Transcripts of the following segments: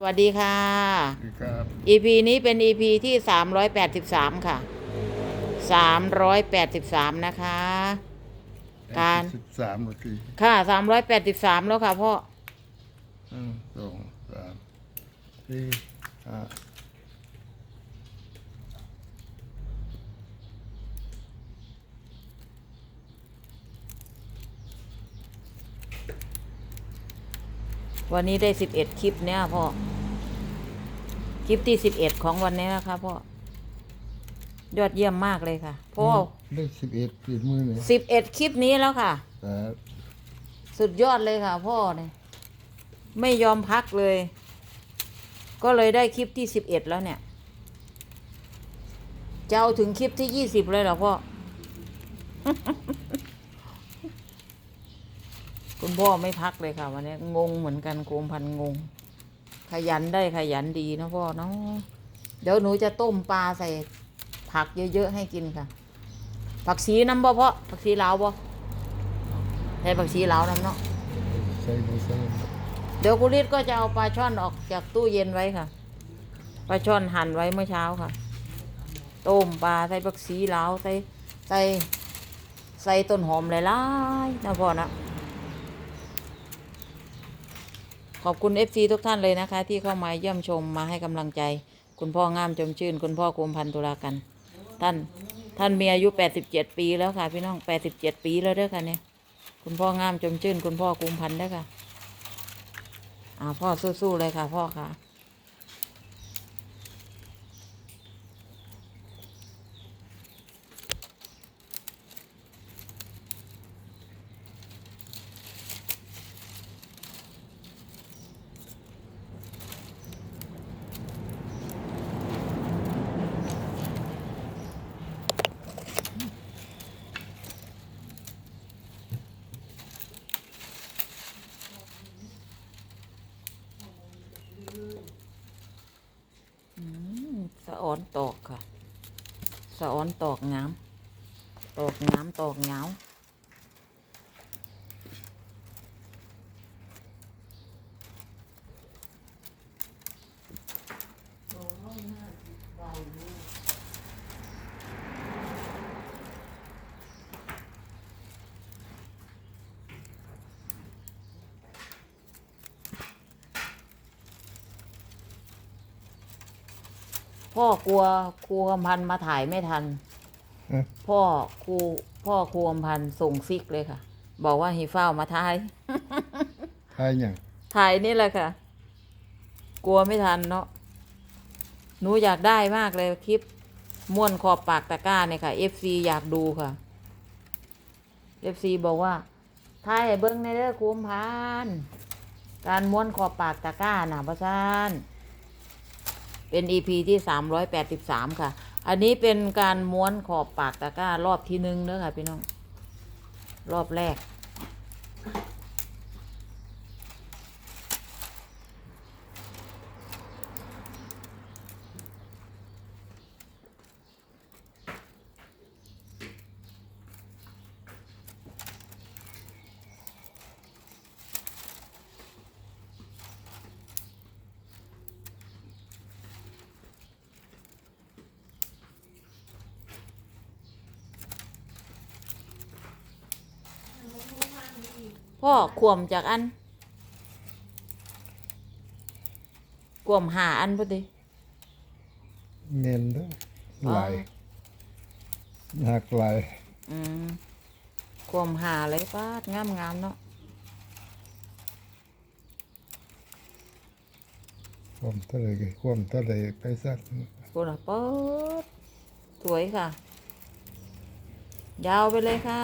สวัสดีค่ะ ครับ EP นี้เป็น EP ที่ 383 ค่ะ 383 นะคะ การ สิบสามนาทีค่ะ 383 แล้วค่ะพ่อ หนึ่งสองสามสี่ห้าวันนี้ได้ 11 คลิปเนี่ยพ่อ คลิปที่11ของวันนี้นะคะพ่อยอดเยี่ยมมากเลยค่ะพ่อได้สิบเอ็ดสิบมือเนี่ย11คลิปนี้แล้วค่ะ แต่สุดยอดเลยค่ะ พ่อเนี่ยไม่ยอมพักเลย ก็เลยได้คลิปที่สิบเอ็ดแล้วเนี่ยจะเอาถึงคลิปที่ยี่สิบเลยเหรอพ่อ คุณพ่อไม่พักเลยค่ะวันนี้งงเหมือนกันโกมพันงง ขยันได้ขยันดีนะพ่อเนาะเดี๋ยวหนูจะต้มปลาใส่ผักเยอะๆให้กินค่ะ ผักชีน้ำบ่พ่อผักชีลาวบ่ใช้ผักชีลาวน้ำเนาะใส่ไม่ใส่เดี๋ยวกุลิศก็จะเอาปลาช่อนออกจากตู้เย็นไว้ค่ะ ปลาช่อนหั่นไว้เมื่อเช้าค่ะ ต้มปลาใส่ผักชีลาวใส่ใส่ใส่ต้นหอมหลายๆนะพ่อนะ ขอบคุณเอฟซีทุกท่านเลยนะคะ ที่เข้ามาเยี่ยมชมมาให้กำลังใจ คุณพ่องามจมชื่น คุณพ่อกุมพันตุลากัน ท่านท่านมีอายุ 87 ปีแล้วค่ะ พี่น้อง 87 ปีแล้วเด้อค่ะเนี่ยคุณพ่องามจมชื่น คุณพ่อกุมพันเด้อค่ะอ่าพ่อสู้ๆเลยค่ะ พ่อค่ะ สะ อนตอกค่ะ สะออนตอกงาม ตอกงามตอกเงา พ่อกลัวครูกำพันธ์มาถ่ายไม่ทันฮะพ่อครูพ่อครูกำพันธ์ส่งซิกเลยค่ะ บอกว่าให้เฝ้ามาถ่าย ทายอย่างถ่ายนี่แหละค่ะ กลัวไม่ทันเนาะหนูอยากได้มากเลยคลิปม่วนขอบปากตะกร้าเนี่ยค่ะ FC อยากดูค่ะ FC บอกว่าถ่ายให้เบิ้งในเด้อคุมพาน การม้วนขอบปากตะกร้าน่ะพระซาน เป็น EP ที่ 383 ค่ะ อันนี้เป็นการม้วนขอบปากตะกร้ารอบที่หนึ่งเด้อค่ะพี่น้อง รอบแรก พ่อขวมจากอันขวมหาอันพอดีเน้นเด้อหลายหักหลายอืมขวมหาเลยป้าดงามงามๆเนาะความทะเลความทะเลไปสักกูน่ะเปิดสวยค่ะ ยาวไปเลยค่ะ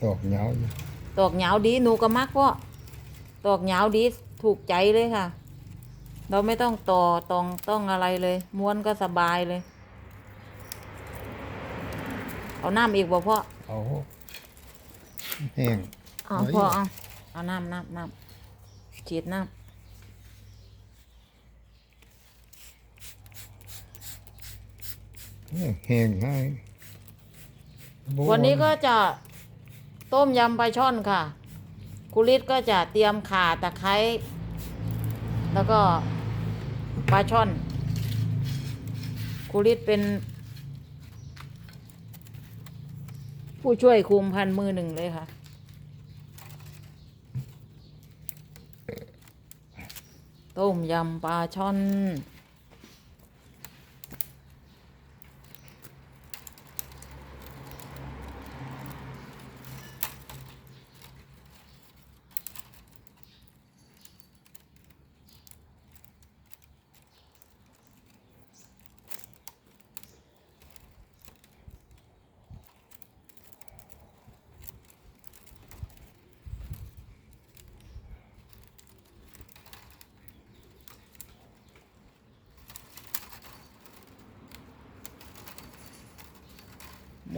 ตอกเหงาอยู่ ตอกเหงาดีหนูก็มักพ่อตอกเหงาดีถูกใจเลยค่ะ เราไม่ต้องต่อตองต้องอะไรเลย ม้วนก็สบายเลย เอาน้ำอีกบ่พ่อเอาแห้งเอาไว้พ่อเอาเอาน้ำน้ำน้ำฉีดน้แห้งให้บ่ำวันนี้ก็จะ ต้มยำปลาช่อนค่ะกุลิศก็จะเตรียมข่าตะไคร้แล้วก็ปลาช่อนครูฤทธิ์เป็น ผู้ช่วยคุมพันมือหนึ่งเลยค่ะ ต้มยำปลาช่อน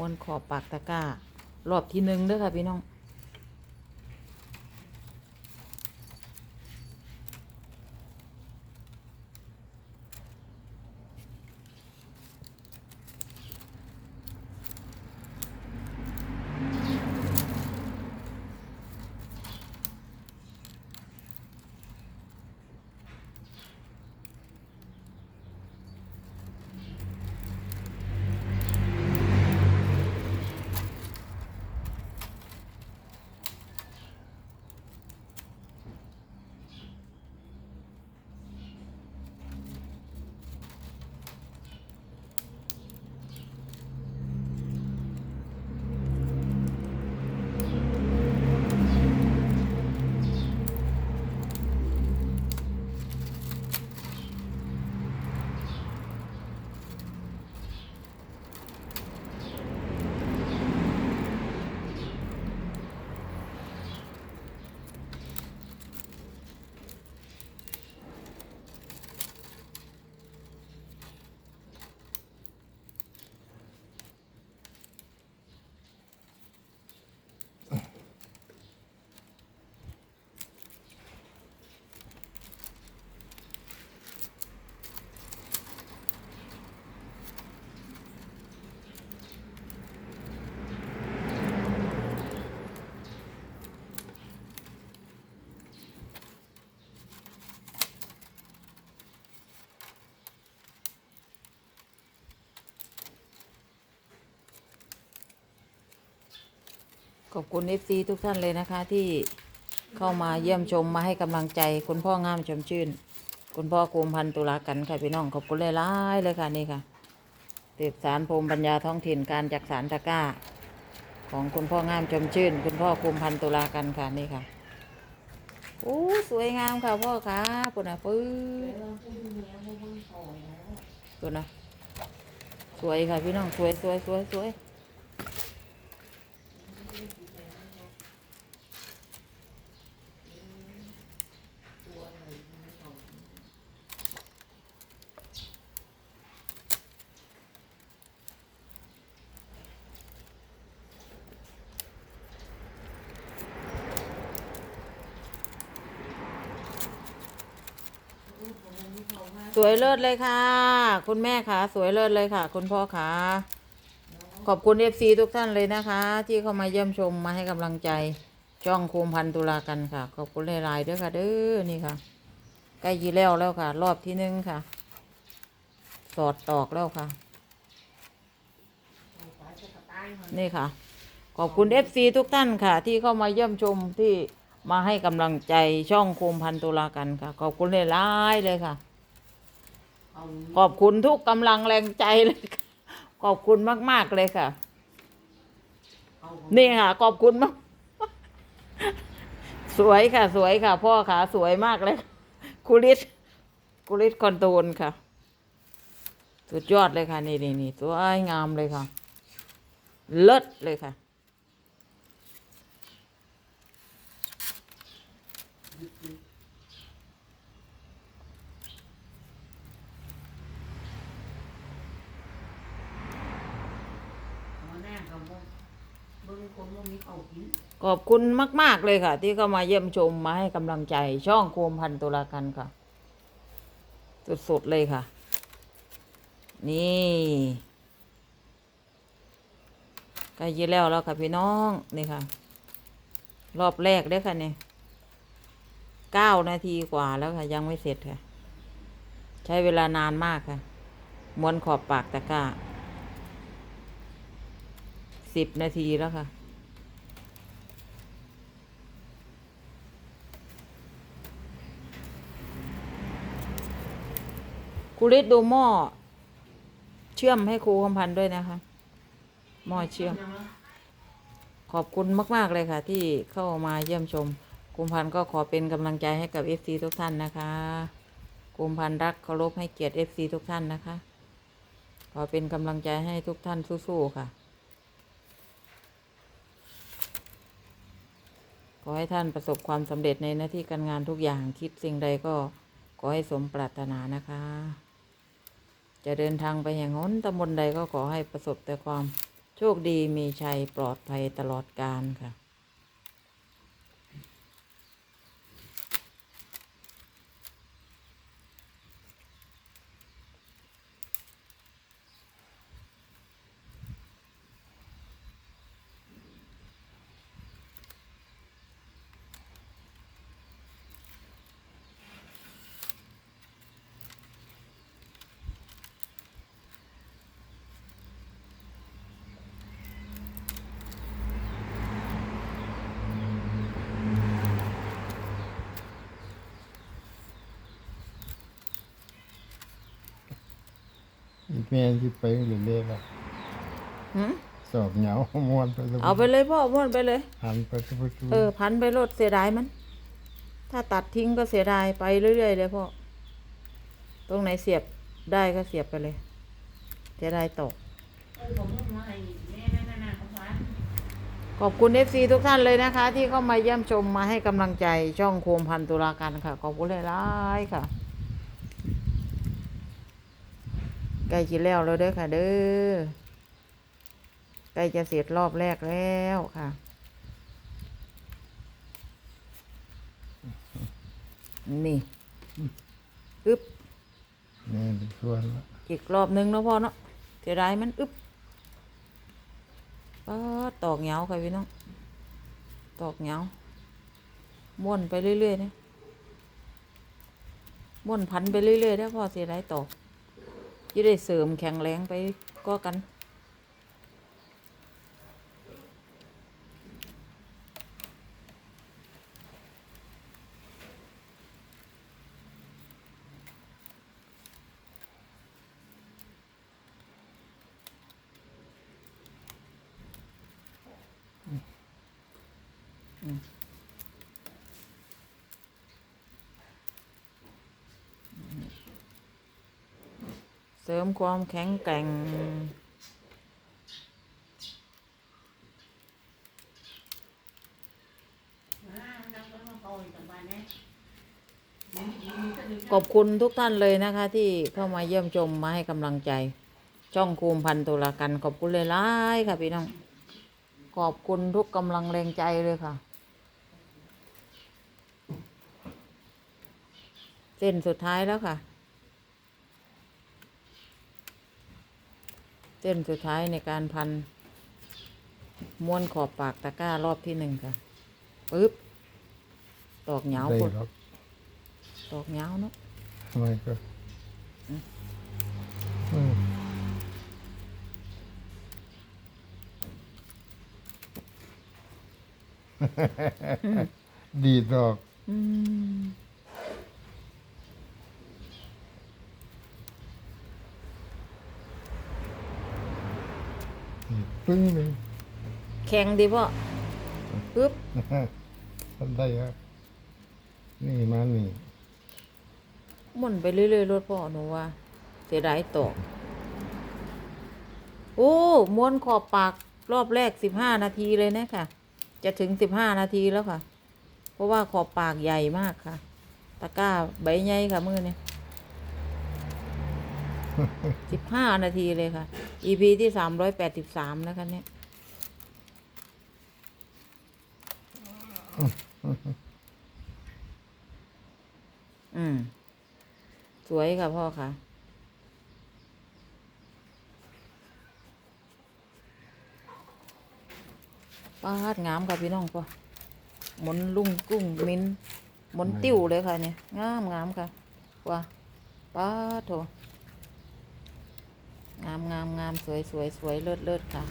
วนขอบปากตะกร้ารอบที่หนึ่งเด้อค่ะพี่น้อง ขอบคุณเอฟซีทุกท่านเลยนะคะ ที่เข้ามาเยี่ยมชมมาให้กำลังใจ คุณพ่องามชมชื่น คุณพ่อคุมพันตุลากันค่ะพี่น้องขอบคุณหลายๆเลยค่ะนี่ค่ะเตบสารภูมิปัญญาท้องถิ่นการจักสารตะก้า ของคุณพ่องามชมชื่น คุณพ่อคุมพันตุลากันค่ะนี่ค่ะโอ้สวยงามค่ะพ่อค่ะปุ่นนะปื้ดปุ่นนะสวยค่ะพี่น้องสวยสวยสวยสวย สวยเลิศเลยค่ะ คุณแม่ค่ะ สวยเลิศเลยค่ะ คุณพ่อค่ะ ขอบคุณเอฟซีทุกท่านเลยนะคะ ที่เข้ามาเยี่ยมชมมาให้กำลังใจจ้องคุมพันตุลากันค่ะ ขอบคุณหลายๆด้วยค่ะเด้อนี่ค่ะ ใกล้ยีแล้วแล้วค่ะ รอบที่หนึ่งค่ะ สอดตอกแล้วค่ะ นี่ค่ะ ขอบคุณเอฟซีทุกท่านค่ะ ที่เข้ามาเยี่ยมชมที่มาให้กำลังใจช่องคุมพันตุลากันค่ะ ขอบคุณหลายๆเลยค่ะ ขอบคุณทุกกำลังแรงใจเลยค่ะขอบคุณมาก ๆ เลยค่ะ นี่ค่ะ ขอบคุณมาก สวยค่ะ สวยค่ะ พ่อค่ะสวยมากเลยคุริสคุริสคอนโทรลค่ะ สุดยอดเลยค่ะ นี่นี่นี่สวยงามเลยค่ะ เลิศเลยค่ะ หัวหน้าก็บ่เบิ่งคนบ่มี ขอบคุณมาก ๆ เลยค่ะ ที่เข้ามาเยี่ยมชมมาให้กำลังใจ ช่องโคมพันตุลากันค่ะ สุด ๆ เลยค่ะ นี่ ใกล้ยีแล้วแล้วค่ะพี่น้อง นี่ค่ะ รอบแรกเด้ค่ะนี่เก้านาทีกว่าแล้วค่ะ ยังไม่เสร็จค่ะ ใช้เวลานานมากค่ะ ม้วนขอบปากตะกร้า สิบนาทีแล้วค่ะครูฤทธิ์ดูหม้อ เชื่อมให้ครูคำพันธ์ด้วยนะคะ หม้อเชื่อม ขอบคุณมาก ๆ เลยค่ะ ที่เข้ามาเยี่ยมชมกุมพันธ์ก็ขอเป็นกำลังใจให้กับ FC ทุกท่านนะคะกุมพันธ์รักเคารพให้เกียรติ FC ทุกท่านนะคะ ขอเป็นกำลังใจให้ทุกท่านสู้ๆค่ะ ข อให้ท่านประสบความสำเร็จในหน้าที่การงานทุกอย่างคิดสิ่งใดก็ขอให้สมปรารถนานะคะ จะเดินทางไปแห่งหนตำบลใดก็ขอให้ประสบแต่ความโชคดีมีชัยปลอดภัยตลอดกาลค่ะ อีกแม่ที่ไปเรื่อยๆแล้วหืมสอบเหงาม้วนไปแล้วเอาไปเลยพ่อม้วนไปเลย หันไปทุกทุกเออ พันไปรถเสียดายมัน ถ้าตัดทิ้งก็เสียดายไปเรื่อยๆเลยพ่อ ตรงไหนเสียบได้ก็เสียบไปเลย เสียดายตกเออผมมุ่งมาให้แม่นั่นน่ะเขาฟันขอบคุณ FC ทุกท่านเลยนะคะ ที่เข้ามาเยี่ยมชมมาให้กำลังใจช่องโคมพันตุลาการค่ะ ขอบคุณหลายๆค่ะ ใกล้จะแล้วแล้วเด้อค่ะ เด้อใกล้จะเสร็จรอบแรกแล้วค่ะ นี่อึ๊บแม่เป็นส่วนละอีกรอบนึงเนาะพ่อเนาะเสียดายมันอึ๊บก็ตอกเหงาค่ะพี่น้อง ตอกเหงาม้วนไปเรื่อยๆนะม้วนพันไปเรื่อยๆได้อพ่อเสียดายตอก จะได้เสริมแข็งแรงไปก็กัน เสริมความแข็งแกร่ง ขอบคุณทุกท่านเลยนะคะที่เข้ามาเยี่ยมชมมาให้กำลังใจ ช่องคูมพันตุลากันขอบคุณเลยล่ายค่ะพี่น้อง ขอบคุณทุกกำลังแรงใจเลยค่ะ เส้นสุดท้ายแล้วค่ะ เส้นสุดท้ายในการพัน ม้วนขอบปากตะกร้ารอบที่หนึ่งค่ะปึ๊บตอกเหงาได้พุ่นหรอกตอกเหงาเนาะทำไมก็เออดีดอกอืม ดีดปึ้งเลยแข็งดีพ่อปึ๊บทำได้ครับนี่มานี่หมุนไปเรื่อยๆรถพ่อหนูว่าเสียดายตกโอ้ม้วนขอบปากรอบแรกสิบห้านาทีเลยนะค่ะ จะถึงสิบห้านาทีแล้วค่ะ เพราะว่าขอบปากใหญ่มากค่ะ ตะกร้าใบใหญ่ค่ะมือเนี่ย สิบห้านาทีเลยค่ะ EP ที่สามร้อยแปดสิบสามนะคะเนี่ยอืม สวยค่ะพ่อค่ะ ป้าดงามค่ะพี่น้องพ่อหมุนลุ่งกุ้งมิ้นหมุนติ้วเลยค่ะเนี่ย งามงามค่ะว้าป้าโถ งามงามงามสวยสวยสวยเลิศเลิศค่ะ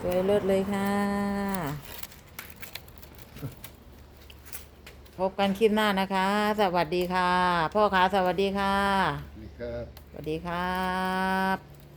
สวยเลิศเลยค่ะ พบกันคลิปหน้านะคะ สวัสดีค่ะ พ่อขาสวัสดีค่ะนี่ครับ สวัสดีครับ